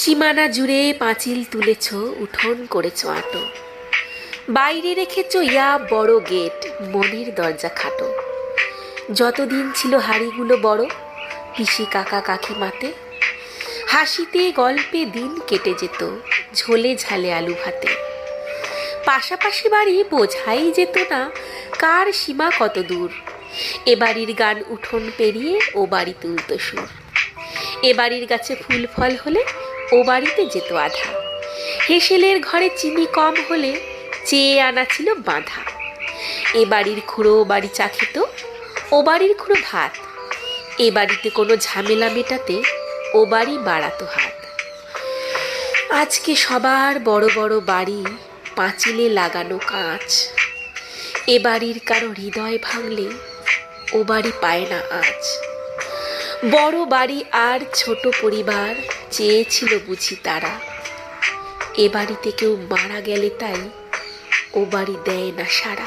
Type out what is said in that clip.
সীমানা জুড়ে পাঁচিল তুলেছ, উঠোন করেছ আটো। বাইরে রেখেছ ইয়া বড় গেট, মনের দরজা খাটো। যতদিন ছিল হাড়িগুলো বড়, পিসি কাকা কাকিমাতে, হাসিতে গল্পে দিন কেটে যেত, ঝোলে ঝালে আলু ভাতে। পাশাপাশি বাড়ি বোঝাই যেত না কার সীমা কত দূর। এ বাড়ির গান উঠোন পেরিয়ে ও বাড়ি তুলত সুর। এ বাড়ির গাছে ফুল ফল হলে ও বাড়িতে যেত আধা। হেসেলের ঘরে চিনি কম হলে চেয়ে আনা ছিল বাঁধা। এ বাড়ির খুঁড়ো ও বাড়ি চা খেত, ও বাড়ির খুঁড়ো ভাত। এ বাড়িতে কোনো ঝামেলা মেটাতে ও বাড়ি বাড়াতো হাত। আজকে সবার বড় বড় বাড়ি পাঁচিলে লাগানো কাঁচ। এ বাড়ির কারও হৃদয় ভাঙলে ও বাড়ি পায় না আজ বড় বাড়ি আর ছোট পরিবার চেয়েছিল বুঝি তারা। এ বাড়িতে কেউ মারা গেলে তাই ও বাড়ি দেয় না সারা।